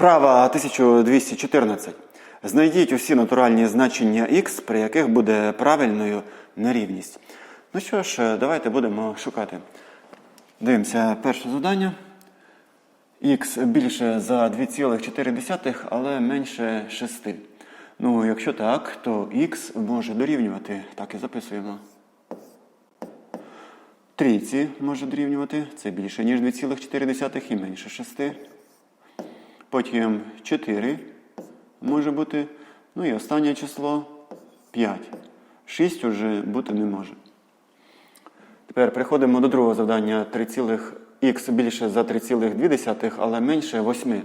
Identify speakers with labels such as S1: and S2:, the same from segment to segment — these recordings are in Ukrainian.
S1: Вправа 1214. Знайдіть усі натуральні значення х, при яких буде правильною нерівність. Ну що ж, давайте будемо шукати. Дивимося перше завдання. Х більше за 2,4, але менше 6. Ну, якщо так, то х може дорівнювати. Так і записуємо. Трійці може дорівнювати. Це більше, ніж 2,4 і менше 6. Потім 4 може бути. Ну і останнє число 5. 6 уже бути не може. Тепер переходимо до другого завдання 3,х більше за 3,2, але менше 8.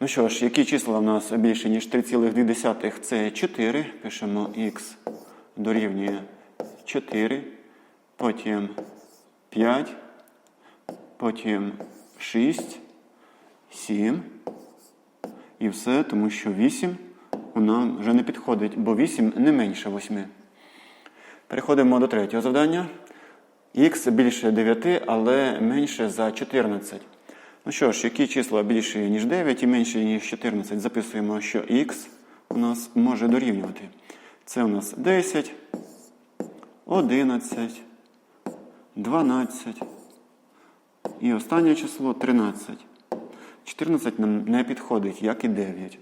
S1: Ну що ж, які числа в нас більше, ніж 3,2? Це 4. Пишемо х дорівнює 4. Потім 5. Потім 6. 7. І все, тому що 8 у нам вже не підходить, бо 8 не менше 8. Переходимо до третього завдання. Х більше 9, але менше за 14. Ну що ж, які числа більше, ніж 9 і менше, ніж 14? Записуємо, що х у нас може дорівнювати. Це у нас 10, 11, 12. І останнє число 13. 14 нам не підходить, як і 9.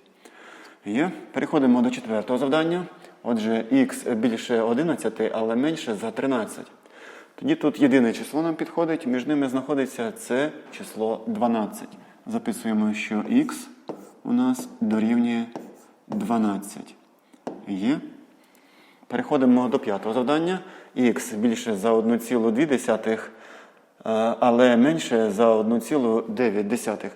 S1: Є. Переходимо до четвертого завдання. Отже, х більше 11, але менше за 13. Тоді тут єдине число нам підходить, між ними знаходиться це число 12. Записуємо, що х у нас дорівнює 12. Є. Переходимо до п'ятого завдання. Х більше за 1,2, але менше за 1,9.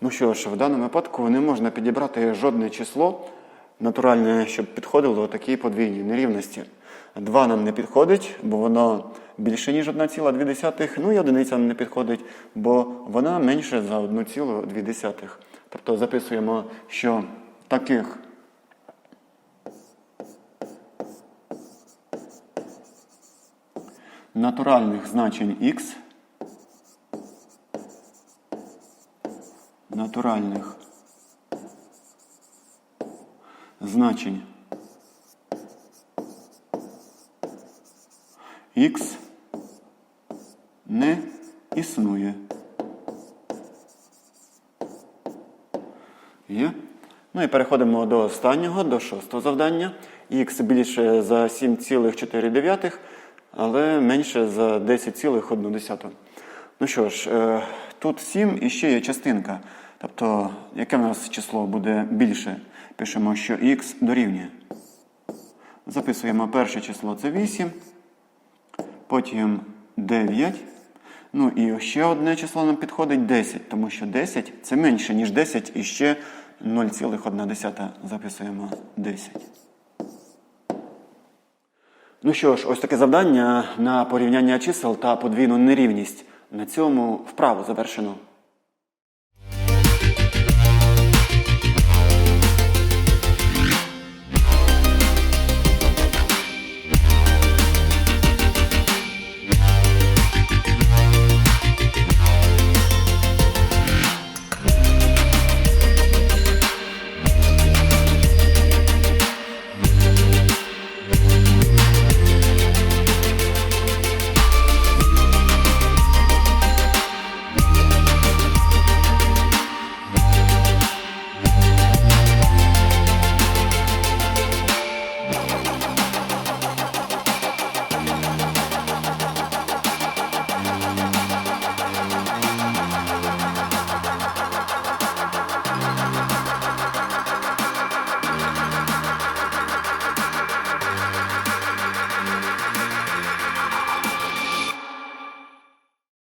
S1: Ну що ж, в даному випадку не можна підібрати жодне число натуральне, щоб підходило такій подвійній нерівності. 2 нам не підходить, бо воно більше, ніж 1,2. Ну і одиниця нам не підходить, бо вона менше за 1,2. Тобто записуємо, що таких натуральних значень х натуральних значень х не існує. Є. Ну і переходимо до останнього, до шостого завдання. Х більше за 7,4, але менше за 10,1. Ну що ж, е, тут 7 і ще є частинка. Тобто, яке в нас число буде більше? Пишемо, що х дорівнює. Записуємо перше число це 8, потім 9. Ну і ще одне число нам підходить 10, тому що 10 це менше, ніж 10 і ще 0,1 записуємо 10. Ну що ж, ось таке завдання на порівняння чисел та подвійну нерівність. На цьому вправу завершено.